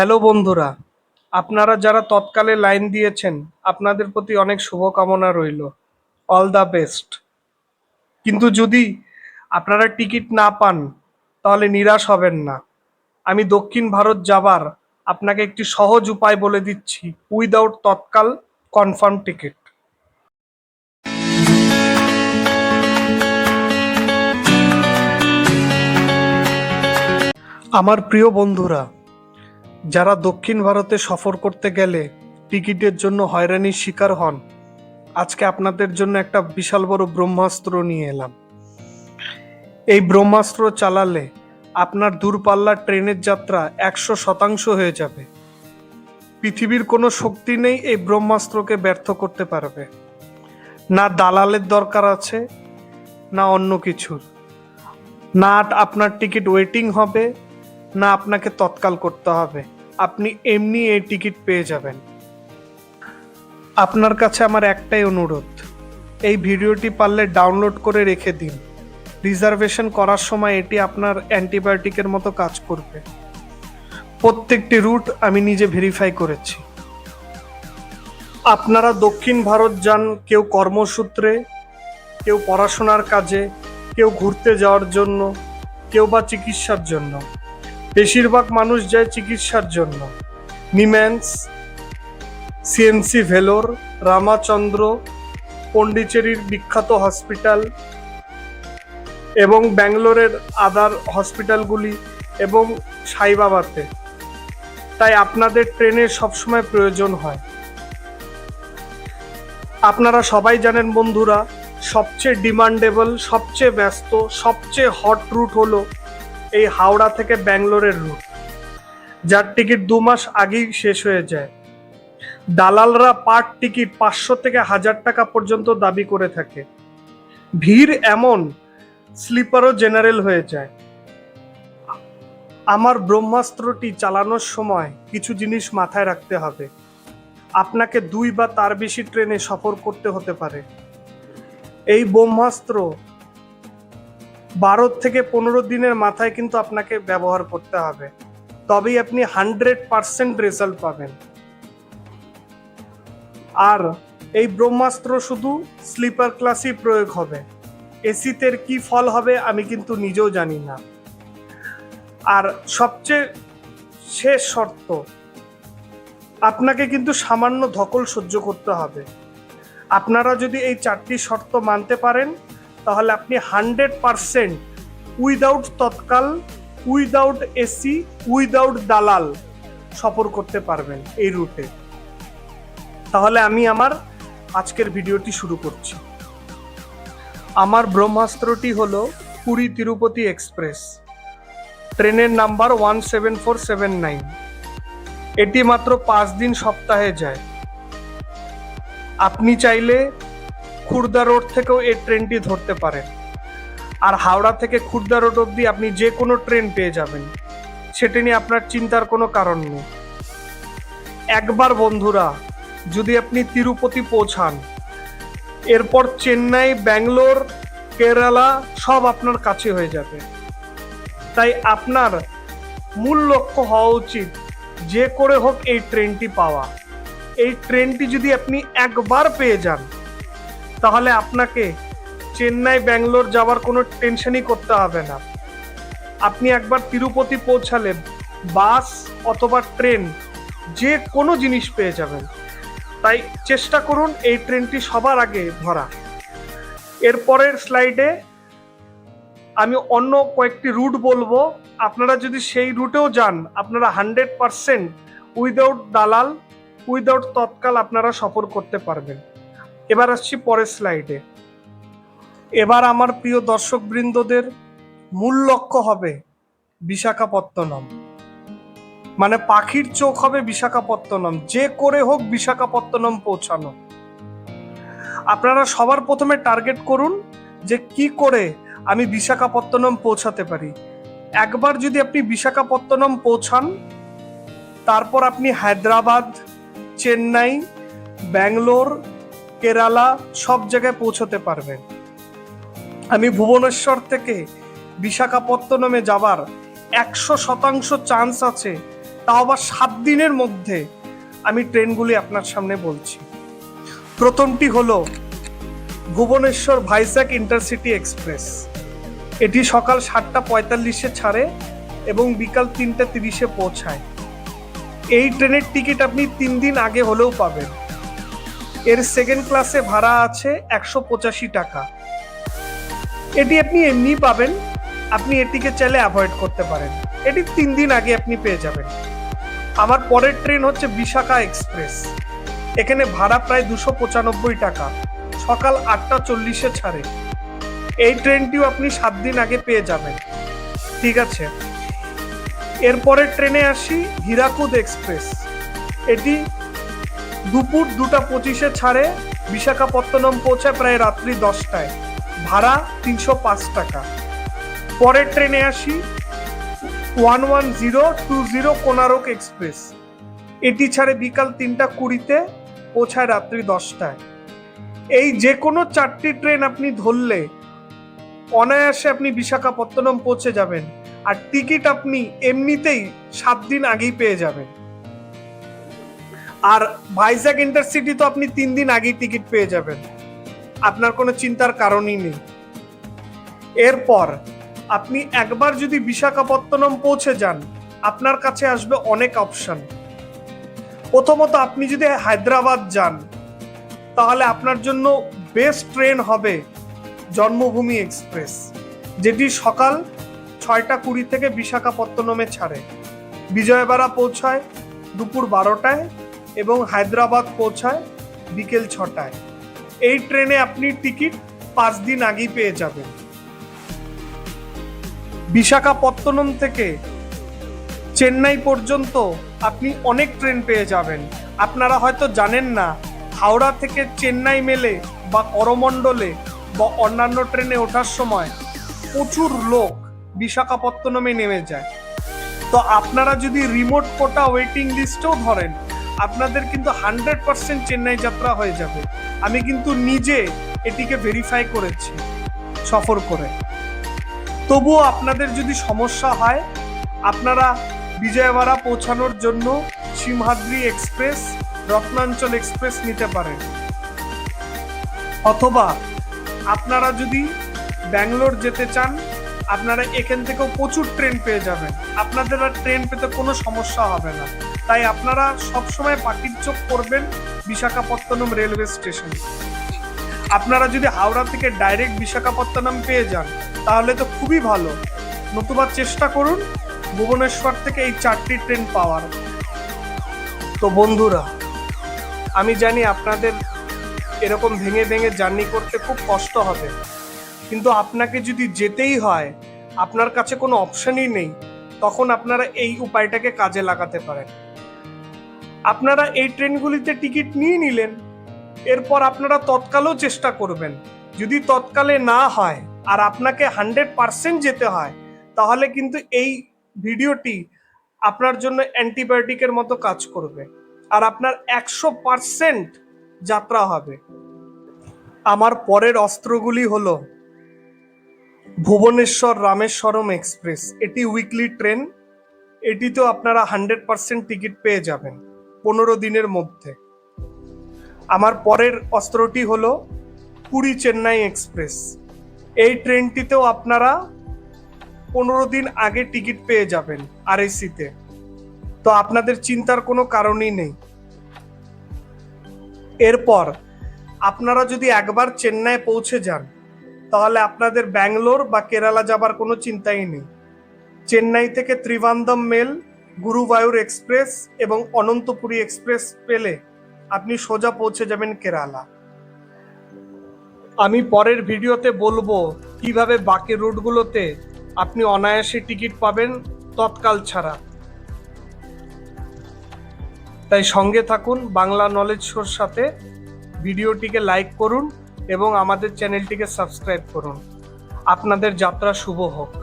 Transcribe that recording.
Hello বন্ধুরা, আপনারা যারা তৎকালে লাইন দিয়েছেন, আপনাদের প্রতি অনেক শুভকামনা রইল। অল দ্য বেস্ট কিন্তু যদি আপনারা টিকিট না পান, তাহলে নিরাশ হবেন না। আমি দক্ষিণ ভারত যাবার আপনাকে একটি সহজ উপায় বলে দিচ্ছি উইদাউট তৎকাল কনফার্ম টিকিট আমার প্রিয় বন্ধুরা যারা দক্ষিণ ভারতে সফর করতে গেলে টিকিটের জন্য হয়রানির শিকার হন, আজকে আপনাদের জন্য একটা বিশাল বড় ব্রহ্মাস্ত্র নিয়ে এলাম। এই ব্রহ্মাস্ত্র চালালে আপনার দূরপাল্লার ট্রেনের যাত্রা একশো শতাংশ হয়ে যাবে। পৃথিবীর কোনো শক্তি নেই এই ব্রহ্মাস্ত্রকে ব্যর্থ করতে পারবে। না দালালের দরকার আছে, না অন্য কিছুর। না আপনার টিকিট ওয়েটিং হবে না আপনাকে তৎকাল করতে হবে। আপনি এমনি এই টিকিট পেয়ে যাবেন। আপনার কাছে আমার একটাই অনুরোধ, এই ভিডিওটি পারলে ডাউনলোড করে রেখে দিন। রিজার্ভেশন করার সময় এটি আপনার অ্যান্টিবায়োটিকের মতো কাজ করবে। প্রত্যেকটি রুট আমি নিজে ভেরিফাই করেছি। আপনারা দক্ষিণ ভারত যান কেউ কর্মসূত্রে, কেউ পড়াশোনার কাজে, কেউ ঘুরতে যাওয়ার জন্য, কেউ বা চিকিৎসার জন্য। বেশিরভাগ মানুষ যায় চিকিৎসার জন্য। নিম্যান্স, সিএমসি ভেলোর, রামাচন্দ্র, পন্ডিচেরির বিখ্যাত হসপিটাল এবং ব্যাঙ্গালোরের আদার হসপিটালগুলি এবং সাইবাবাতে। তাই আপনাদের ট্রেনের সবসময় প্রয়োজন হয়। আপনারা সবাই জানেন বন্ধুরা, সবচেয়ে ডিমান্ডেবল, সবচেয়ে ব্যস্ত, সবচেয়ে হট রুট হলো এই হাওড়া থেকে ব্যাঙ্গালোরের রুট যার টিকিট দু মাস আগেই শেষ হয়ে যায়। দালালরা পার টিকিট পাঁচশো থেকে হাজার টাকা পর্যন্ত দাবি করে থাকে। ভিড় এমন স্লিপারও জেনারেল হয়ে যায়। আমার ব্রহ্মাস্ত্রটি চালানোর সময় কিছু জিনিস মাথায় রাখতে হবে। আপনাকে দুই বা তার বেশি ট্রেনে সফর করতে হতে পারে। এই ব্রহ্মাস্ত্র বারো থেকে পনেরো দিনের মাথায় কিন্তু আপনাকে ব্যবহার করতে হবে। তবেই আপনি হান্ড্রেড পারসেন্ট রেজাল্ট পাবেন। আর এই ব্রহ্মাস্ত্র শুধু স্লিপার ক্লাসই প্রয়োগ হবে। এসিতে কি ফল হবে আমি কিন্তু নিজেও জানি না। আর সবচেয়ে শেষ শর্ত, আপনাকে কিন্তু সামান্য ধকল সহ্য করতে হবে। আপনারা যদি এই চারটি শর্ত মানতে পারেন তাহলে আপনি hundred percent without tatkal, without AC, without দালাল সফর করতে পারবেন এই রুটে। তাহলে আমি আমার আজকের ভিডিওটি শুরু করছি। আমার ব্রহ্মাস্ত্রটি হলো পুরী তিরুপতি এক্সপ্রেস। ট্রেনের number one seven four seven nine. এটি মাত্র পাঁচ দিন সপ্তাহে যায়। আপনি চাইলে খুর্দা রোড থেকেও এই ট্রেনটি ধরতে পারেন। আর হাওড়া থেকে খুর্দা রোড অবধি আপনি যে কোনো ট্রেন পেয়ে যাবেন। সেটি নিয়ে আপনার চিন্তার কোনো কারণ নেই। একবার বন্ধুরা, যদি আপনি তিরুপতি পৌঁছান, এরপর চেন্নাই, ব্যাঙ্গালোর, কেরালা সব আপনার কাছে হয়ে যাবে। তাই আপনার মূল লক্ষ্য হওয়া উচিত যে করে হোক এই ট্রেনটি পাওয়া। এই ট্রেনটি যদি আপনি একবার পেয়ে যান তাহলে আপনাকে চেন্নাই, ব্যাঙ্গালোর যাওয়ার কোনো টেনশনই করতে হবে না। আপনি একবার তিরুপতি পৌঁছালে বাস অথবা ট্রেন যে কোনো জিনিস পেয়ে যাবেন। তাই চেষ্টা করুন এই ট্রেনটি সবার আগে ধরা এরপরের স্লাইডে আমি অন্য কয়েকটি রুট বলব। আপনারা যদি সেই রুটেও যান, আপনারা হান্ড্রেড পারসেন্ট উইদাউট দালাল, উইদাউট তৎকাল আপনারা সফর করতে পারবেন। এবার আসছি পরের স্লাইডে এবার আমার প্রিয় দর্শকবৃন্দদের মূল লক্ষ্য হবে বিশাখাপত্তনম। মানে পাখির চোখ হবে বিশাখাপত্তনম। যে করে হোক বিশাখাপত্তনম পৌঁছানো। আপনারা সবার প্রথমে টার্গেট করুন যে কি করে আমি বিশাখাপত্তনম পৌঁছাতে পারি। একবার যদি আপনি বিশাখাপত্তনম পৌঁছান, তারপর আপনি হায়দ্রাবাদ, চেন্নাই, ব্যাঙ্গালোর কেরালা সব জায়গায় পৌঁছতে পারবেন আমি ভুবনেশ্বর থেকে বিশাখাপত্তনমে যাবার একশো শতাংশ চান্স আছে, তাও আবার সাত দিনের মধ্যে আমি ট্রেনগুলি আপনার সামনে বলছি। প্রথমটি হলো ভুবনেশ্বর ভাইজ্যাগ ইন্টারসিটি এক্সপ্রেস। এটি সকাল সাতটা পঁয়তাল্লিশে ছাড়ে এবং বিকাল তিনটে তিরিশে পৌঁছায়। এই ট্রেনের টিকিট আপনি তিন দিন আগে হলেও পাবেন। এর সেকেন্ড ক্লাসে ভাড়া আছে একশো পঁচাশি টাকা। এটি আপনি এমনি পাবেন, আপনি এটিকে চাইলে অ্যাভয়েড করতে পারেন। এটি তিন দিন আগে আপনি পেয়ে যাবেন। আমার পরের ট্রেন হচ্ছে বিশাখা এক্সপ্রেস। এখানে ভাড়া প্রায় দুশো পঁচানব্বই টাকা। সকাল আটটা চল্লিশে ছাড়ে। এই ট্রেনটিও আপনি সাত দিন আগে পেয়ে যাবেন। ঠিক আছে? এরপরের ট্রেনে আসি হীরাকুদ এক্সপ্রেস। এটি দুপুর দুটা পঁচিশে ছাড়ে বিশাখাপত্তনম পৌঁছায় প্রায় রাত্রি দশটায়। ভাড়া তিনশো পাঁচ টাকা। পরের ট্রেনে আসি one one zero two zero Konark express. এটি ছাড়ে বিকাল তিনটা কুড়িতে পৌঁছায় রাত্রি দশটায়। এই যে কোনো চারটি ট্রেন আপনি ধরলে অনায়াসে আপনি বিশাখাপত্তনম পৌঁছে যাবেন। আর টিকিট আপনি এমনিতেই সাত দিন আগেই পেয়ে যাবেন। আর ভাইজ্যাগ ইন্টারসিটি তো আপনি তিন দিন আগেই টিকিট পেয়ে যাবেন। আপনার কোনো চিন্তার কারণই নেই। এরপর আপনি একবার যদি বিশাখাপত্তনম পৌঁছে যান, আপনার কাছে আসবে অনেক অপশন প্রথমত আপনি যদি হায়দ্রাবাদ যান, তাহলে আপনার জন্য বেস্ট ট্রেন হবে জন্মভূমি এক্সপ্রেস, যেটি সকাল ছয়টা কুড়ি থেকে বিশাখাপত্তনমে ছাড়ে। বিজয়বাড়া পৌঁছায় দুপুর বারোটায় এবং হায়দ্রাবাদ পৌঁছায় বিকেল ছটায়। এই ট্রেনে আপনি টিকিট পাঁচ দিন আগেই পেয়ে যাবেন। বিশাখাপত্তনম থেকে চেন্নাই পর্যন্ত আপনি অনেক ট্রেন পেয়ে যাবেন। আপনারা হয়তো জানেন না, হাওড়া থেকে চেন্নাই মেলে বা করমণ্ডলে বা অন্যান্য ট্রেনে ওঠার সময় প্রচুর লোক বিশাখাপত্তনমে নেমে যায়। তো আপনারা যদি রিমোট কোটা ওয়েটিং লিস্টও ধরেন আপনাদের কিন্তু হান্ড্রেড পার্সেন্ট চেন্নাই যাত্রা হয়ে যাবে। আমি কিন্তু নিজে এটিকে ভেরিফাই করেছি, সফর করে। তবুও আপনাদের যদি সমস্যা হয়, আপনারা বিজয়ওয়াড়া পৌঁছানোর জন্য সিমহাদ্রি এক্সপ্রেস, রত্নাঞ্চল এক্সপ্রেস নিতে পারেন। অথবা আপনারা যদি ব্যাঙ্গালোর যেতে চান, আপনারা এখান থেকেও প্রচুর ট্রেন পেয়ে যাবেন। আপনাদের আর ট্রেন পেতে কোনো সমস্যা হবে না। তাই আপনারা সবসময় পাখির চোখ করবেন বিশাখাপত্তনম রেলওয়ে স্টেশন। আপনারা যদি হাওড়া থেকে ডাইরেক্ট বিশাখাপত্তনম পেয়ে যান, তাহলে তো খুবই ভালো। নতুবা চেষ্টা করুন ভুবনেশ্বর থেকে এই চারটি ট্রেন পাওয়ার। তো বন্ধুরা, আমি জানি আপনাদের এরকম ভেঙে ভেঙে জার্নি করতে খুব কষ্ট হবে। কিন্তু আপনাকে যদি যেতেই হয়, আপনার কাছে কোনো অপশনই নেই, তখন আপনারা এই উপায়টাকে কাজে লাগাতে পারেন। আপনারা এই ট্রেনগুলিতে টিকিট নিয়ে নিলেন, এরপর আপনারা তৎকালেও চেষ্টা করবেন। যদি তৎকালে না হয় আর আপনাকে হান্ড্রেড পার্সেন্ট যেতে হয়, তাহলে কিন্তু এই ভিডিওটি আপনার জন্য অ্যান্টিবায়োটিকের মতো কাজ করবে। আর আপনার একশো পার্সেন্ট যাত্রা হবে। আমার পরের অস্ত্রগুলি হলো ভুবনেশ্বর রামেশ্বরম এক্সপ্রেস। এটি উইকলি ট্রেন, এটিতেও আপনারা হান্ড্রেড পার্সেন্ট টিকিট পেয়ে যাবেন। পনেরো দিনের মধ্যে। আমার পরের অস্ত্রটি হলো পুরী চেন্নাই এক্সপ্রেস। এই ট্রেনটিতেও আপনারা পনেরো দিন আগে টিকিট পেয়ে যাবেন আরএসিতে। তো আপনাদের চিন্তার কোনো কারণই নেই। এরপর আপনারা যদি একবার চেন্নাই পৌঁছে যান, তাহলে আপনাদের ব্যাঙ্গালোর বা কেরালা যাবার কোনো চিন্তাই নেই। চেন্নাই থেকে ত্রিবান্দম মেল গুরুবায়ুর এক্সপ্রেস এবং অনন্তপুরী এক্সপ্রেস পেলে আপনি সোজা পৌঁছে যাবেন কেরালা। আমি পরের ভিডিওতে বলব কীভাবে বাকি রুটগুলোতে আপনি অনায়াসে টিকিট পাবেন তৎকাল ছাড়া। তাই সঙ্গে থাকুন বাংলা নলেজ শোর সাথে। ভিডিওটিকে লাইক করুন এবং আমাদের চ্যানেলটিকে সাবস্ক্রাইব করুন। আপনাদের যাত্রা শুভ হোক।